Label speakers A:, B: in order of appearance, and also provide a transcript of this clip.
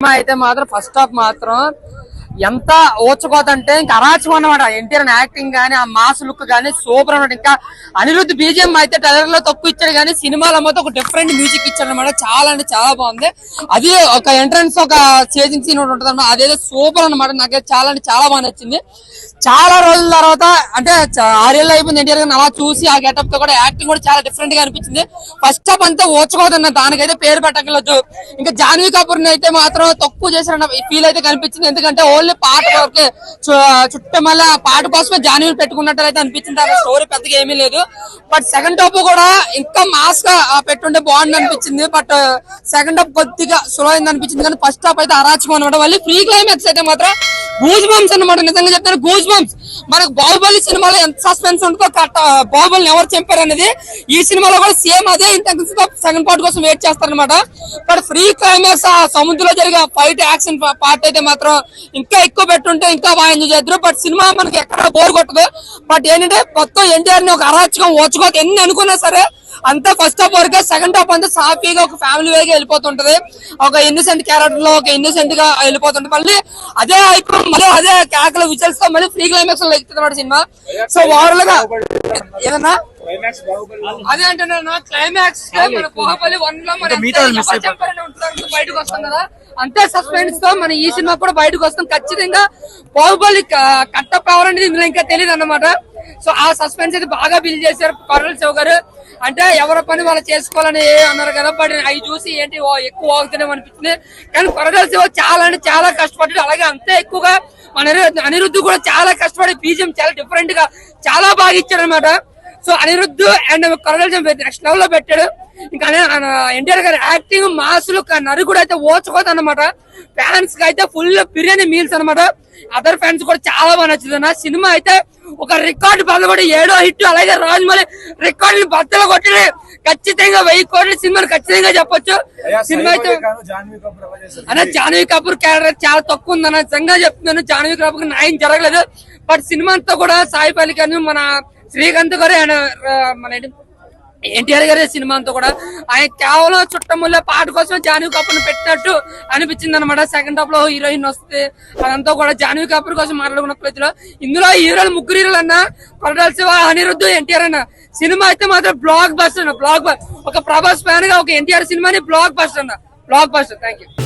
A: Cinema అయితే మాత్రం first half మాత్రం ఎంత ఓచుకోదంటే ఇంకా అరాచకం అన్నమాట. ఎన్టీఆర్ యాక్టింగ్ గానీ ఆ మాస్ లుక్ గానీ సూపర్ అన్నమాట. ఇంకా అనిరుద్ధ్ బీజిఎం అయితే టైలర్లో తక్కువ ఇచ్చాడు కానీ సినిమాలో మొత్తం ఒక డిఫరెంట్ మ్యూజిక్ ఇచ్చాడు అనమాట చాలా అంటే చాలా బాగుంది. అది ఒక ఎంట్రన్స్ ఒక చేజింగ్ సీన్ ఉంటుంది అనమాట అదేదో సూపర్ అన్నమాట. నాకు చాలా అంటే చాలా బాగా నచ్చింది. చాలా రోజుల తర్వాత అంటే ఆరేళ్ళు అయిపోయింది ఎన్టీఆర్ గారిని అలా చూసి ఆ గెటప్తో కూడా యాక్టింగ్ కూడా చాలా డిఫరెంట్గా అనిపించింది. ఫస్ట్ హాఫ్ అంతా ఓచుకోదన్న దానికైతే పేరు పెట్టగలదు ఇంకా జాన్వీ కపూర్ అయితే మాత్రం తక్కువ చేసిన ఫీల్ అయితే కనిపించింది. ఎందుకంటే మళ్ళీ పాట వరకే చుట్టూ మళ్ళీ ఆ పాట కోసమే జాన్వీ పెట్టుకున్నట్టు అయితే అనిపించింది. ఆ స్టోరీ పెద్దగా ఏమీ లేదు. బట్ సెకండ్ హాఫ్ కూడా ఇంకా మాస్గా పెట్టుంటే బాగుంది అనిపించింది. బట్ సెకండ్ హాఫ్ కొద్దిగా స్లో అయింది అనిపించింది. కానీ ఫస్ట్ హాఫ్ అయితే అరాచకం అనమాట మళ్ళీ ఫ్రీ క్లైమాక్స్ అయితే మాత్రం గూజ్ బంప్స్ అనమాట నిజంగా చెప్తాను గూజ్ బంప్స్ మనకు బాహుబలి సినిమాలో ఎంత సస్పెన్స్ ఉంటుందో కరెక్ట్ బాహుబలిని ఎవరు చంపారు అనేది ఈ సినిమాలో కూడా సేమ్ అదే ఇంత సెకండ్ పార్ట్ కోసం వెయిట్ చేస్తారనమాట బట్ ఫ్రీ క్లైమాక్స్ ఆ సముద్రంలో జరిగే ఫైట్ యాక్షన్ పార్ట్ అయితే మాత్రం ఇంకా ఎక్కువ పెట్టుంటే ఇంకా బాగా ఎంజాయ్ చేద్దరు బట్ సినిమా మనకి ఎక్కడ బోర్ కొట్టదు. బట్ ఏంటంటే మొత్తం ఎన్టీఆర్ని ఒక అరాచకం వచ్చుకోక ఎన్ని అనుకున్నా సరే అంతా ఫస్ట్ హాఫ్ వరకు సెకండ్ హాఫ్ అంతా సాఫీగా ఒక ఫ్యామిలీ వేగా వెళ్ళిపోతుంటది. ఒక ఇన్నోసెంట్ క్యారెక్టర్లో ఒక ఇన్నోసెంట్గా వెళ్ళిపోతుంటది. మళ్ళీ అదే అయిపోయి మళ్ళీ అదే కేకల విజల్స్తో మళ్ళీ ఫ్రీ క్లైమాక్స్లో ఎక్కుతుంది సినిమా. సో ఓవరాల్గా ఏదన్నా? అదే అంటే క్లైమాక్స్ వన్లో మన బయటకు వస్తాం కదా. అంతే సస్పెన్స్తో మన ఈ సినిమా కూడా బయటకు వస్తాం. ఖచ్చితంగా బాహుబలి కట్టప్ పవర్ అనేది ఇందులో ఇంకా తెలియదు అన్నమాట. సో ఆ సస్పెన్స్ అయితే బాగా బిల్డ్ చేశారు కొరల్ శివ గారు అంటే ఎవరి పని వాళ్ళు చేసుకోవాలని అన్నారు కదా బట్ అవి చూసి ఏంటి ఓ ఎక్కువ అవుతున్నాం అనిపించింది. కానీ కొరదల శివ చాలా అంటే చాలా కష్టపడ్డాడు. అలాగే అంతే ఎక్కువగా మన అనిరుద్ధు కూడా చాలా కష్టపడి బీజం చాలా డిఫరెంట్గా చాలా బాగా ఇచ్చాడు అనమాట so Anirudh and Koratala next లెవెల్లో పెట్టాడు. ఇంకా ఎన్టీఆర్ గారి యాక్టింగ్ మాసులు కూడా అయితే ఓచుకోదు అనమాట ఫ్యాన్స్కి అయితే ఫుల్ బిర్యానీ మీల్స్ అన్నమాట. అదర్ ఫ్యాన్స్ కూడా చాలా బాగా నచ్చింది సినిమా అయితే ఒక రికార్డు కూడా ఏడో హిట్ అలాగే రాజమౌళి రికార్డు బద్దలు కొట్టి ఖచ్చితంగా వెయ్యి కోట్ల సినిమాని ఖచ్చితంగా చెప్పొచ్చు. సినిమా అయితే అన్న జాన్వీ కపూర్ క్యారెక్టర్ చాలా తక్కువ ఉంది అన్న నిజంగా చెప్తున్నాను. జాన్వీ కపూర్ న్యాయం జరగలేదు. బట్ సినిమా అంతా కూడా సాయి పల్లి మన శ్రీకాంత్ గారు ఆయన మన ఎన్టీఆర్ గారి సినిమా అంతా కూడా ఆయన కేవలం చుట్టముల్ల పాట కోసం జాన్వీ కపూర్ పెట్టినట్టు అనిపించింది అనమాట సెకండ్ హాఫ్లో హీరోయిన్ వస్తే అదంతా కూడా జాన్వీ కపూర్ కోసం మాట్లాడుకున్న ప్రతిలో ఇందులో హీరోలు ముగ్గురు హీరోలు అన్న కొరటాల శివ అనిరుద్ధు ఎన్టీఆర్ అన్న. సినిమా అయితే మాత్రం బ్లాక్ బస్టర్ అన్న. బ్లాక్ ఒక ప్రభాస్ ఫ్యాన్గా ఒక ఎన్టీఆర్ సినిమాని బ్లాక్ బస్టర్ అన్న. Blockbuster thank you